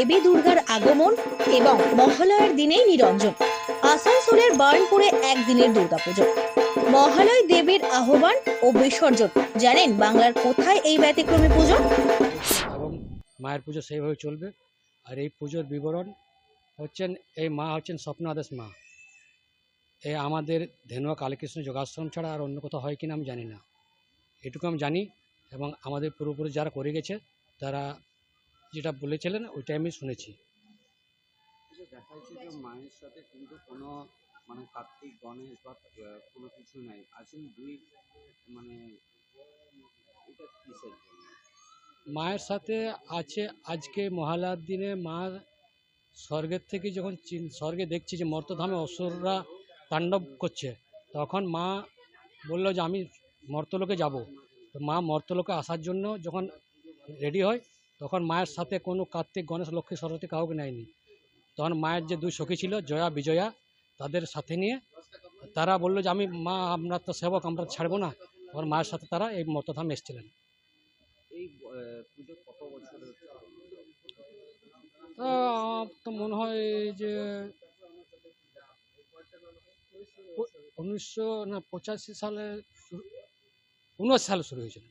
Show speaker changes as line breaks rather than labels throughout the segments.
দেবী দুর্গার আগমন এবং মহালয়ার দিনেই নিরঞ্জন। আসানসোলের বার্নপুরে একদিনের দুর্গাপুজো। মহালয় দেবীর আহ্বান ও বিসর্জন, জানেন বাংলার কোথায় এই ব্যতিক্রমী পুজো?
এবং মায়ের পুজো সেইভাবে চলবে। আর এই পুজোর বিবরণ হচ্ছেন, এই মা হচ্ছেন স্বপ্নাদেশ মা। এ আমাদের ধেনুয়া কালীকৃষ্ণ যোগাশ্রম ছাড়া আর অন্য কোথাও হয় কিনা আমি জানি না। এটুকু আমি জানি এবং আমাদের পুরোপুরি যারা করে গেছে, তারা যেটা বলেছিলেন ওইটাই আমি শুনেছি।
দেখা যাচ্ছে যে মায়ের সাথে কিন্তু কোনো মানে কার্তিক গণেশ বা কোনো কিছু নাই। আছেন দুই মানে এটা কিসের জন্য?
মায়ের সাথে আছে আজকে মহালয়ার দিনে মা স্বর্গের থেকে যখন স্বর্গে দেখছি যে মর্তধামে অসুররা তাণ্ডব করছে তখন মা বলল যে আমি মর্তলোকে যাব। তো মা মর্তলোকে আসার জন্য যখন রেডি হয় তখন মায়ের সাথে কোনো কার্তিক গণেশ লক্ষ্মী সরস্বতী কাউকে নেয়নি। তখন মায়ের যে দুই সখী ছিল জয়া বিজয়া তাদের সাথে নিয়ে তারা বলল যে আমি মা আপনার তো সেবক আমরা ছাড়বো না। তখন মায়ের সাথে তারা এই মর্তধামে এসেছিলেন। তা আমার তো মনে হয় যে উনিশশো না পঁচাশি সালে উনিশ সালে শুরু হয়েছিল।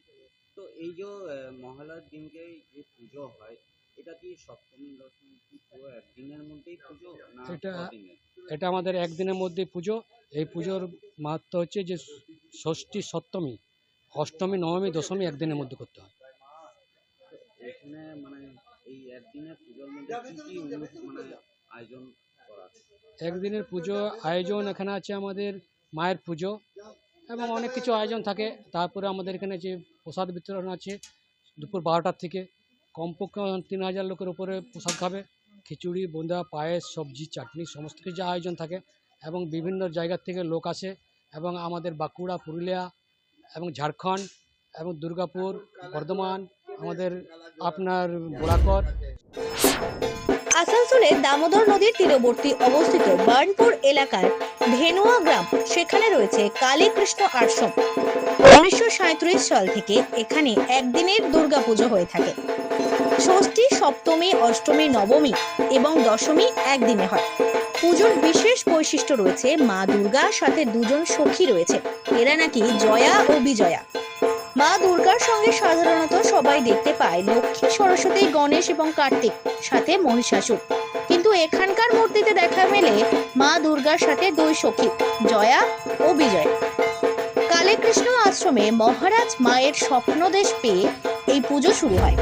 এই যে মহালয়ার দিনকে যে পুজো হয় এটা কি সপ্তমী দশমী একদিনের মধ্যেই পুজো না
এটা-? এটা আমাদের একদিনের মধ্যে পুজো। এই পুজোর মাহাত্ম হচ্ছে যে ষষ্ঠী সপ্তমী অষ্টমী নবমী দশমী একদিনের মধ্যে করতে হয়।
এখানে মানে এই একদিনের পুজোর মধ্যে কি কি মানে আয়োজন করা
একদিনের পুজো আয়োজন এখানে আছে আমাদের মায়ের পুজো এবং অনেক কিছু আয়োজন থাকে। তারপরে আমাদের এখানে যে প্রসাদ বিতরণ আছে, দুপুর বারোটার থেকে, কমপক্ষে তিন হাজার লোকের উপরে প্রসাদ খাবে। খিচুড়ি, বোঁদা, পায়েস, সবজি, চাটনি, সমস্ত কিছু আয়োজন থাকে এবং বিভিন্ন জায়গা থেকে লোক আসে এবং আমাদের বাঁকুড়া, পুরুলিয়া এবং ঝাড়খণ্ড এবং দুর্গাপুর, বর্ধমান, আমাদের আপনার বোলাকর
আসানসোলে দামোদর নদীর তীরবর্তী অবস্থিত বার্নপুর এলাকার ধেনুয়া গ্রাম, সেখানে রয়েছে কালীকৃষ্ণ আশ্রম। উনিশশো সাঁত্রিশ সাল থেকে এখানে একদিনের দুর্গাপুজো হয়ে থাকে। ষষ্ঠী, সপ্তমী, অষ্টমী, নবমী এবং দশমী একদিনে হয়। পুজোর বিশেষ বৈশিষ্ট্য রয়েছে মা দুর্গার সাথে দুজন সখী রয়েছে। এরা নাকি জয়া ও বিজয়া। মা দুর্গার সঙ্গে সাধারণত সবাই দেখতে পায় লক্ষ্মী, সরস্বতী, গণেশ এবং কার্তিক, সাথে মহিষাসুর। কিন্তু এখানকার মূর্তিতে দেখা মেলে মা দুর্গার সাথে দুই সখী জয়া ও বিজয়। কালীকৃষ্ণ আশ্রমে মহারাজ মায়ের স্বপ্নদেশ পেয়ে এই পুজো শুরু হয়।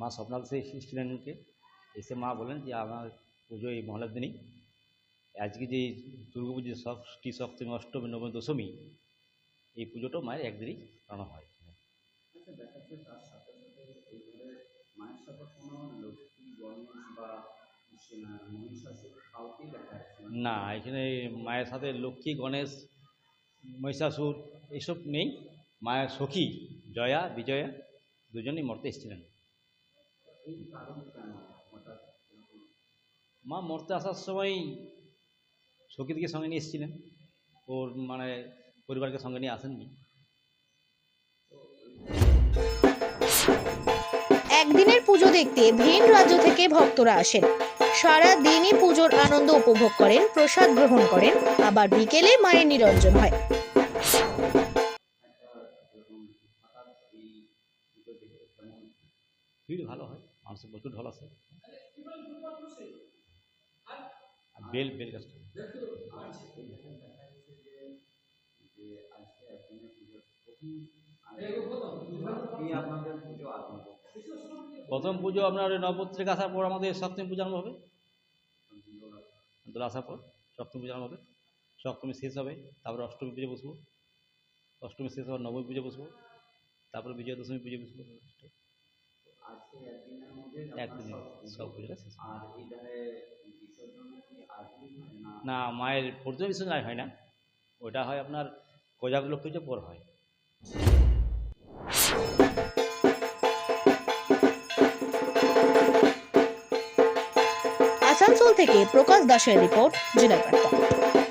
মা স্বপ্নাল সে এসেছিলেন এসে মা বলেন যে আমার পুজো এই মহলার দিনই। আজকে যে দুর্গা পুজো ষষ্ঠী সপ্তমী অষ্টমী নবমী দশমী এই পুজোটাও মায়ের একদিনই করানো হয়।
আচ্ছা, মায়ের না।
এখানে মায়ের সাথে লক্ষ্মী গণেশ মহিষাসুর এসব নেই মায়ের সখী জয়া বিজয়া দুজনেই মরতে এসেছিলেন? মা মরতে আসার সময় সখীদিকে সঙ্গে নিয়ে এসেছিলেন ওর মানে পরিবারকে সঙ্গে নিয়ে আসেননি
একদিনের পুজো দেখতে ভিন রাজ্য থেকে ভক্তরা আসেন। সারা দিনই পুজোর আনন্দ উপভোগ করেন প্রসাদ গ্রহণ করেন আবার বিকেলে মায়ের নিরঞ্জন হয়।
ভিড় ভালো হয় মানুষের প্রচুর ঢল আছে। বেল বেল গাছটা।
আপনাদের পুজো আরম্ভ।
প্রথম পুজো আপনার নবদ্বীপ আসার পর আমাদের সপ্তমী পূজা হবে। দোল আসার পর সপ্তমী পূজা হবে। সপ্তমী শেষ হবে তারপরে অষ্টমী পুজো বসবো। অষ্টমী শেষ হওয়ার নবমী পুজো বসবো তারপরে বিজয়া দশমী পুজো বসবো। একদিনে সব পুজোটা শেষ
না?
মায়ের প্রথম বিসর্জন হয় না। ওটা হয় আপনার কোজাগ লক্ষ্মী পুজো পর হয়।
আসানসোল থেকে প্রকাশ দাসের রিপোর্ট জেলা বার্তা।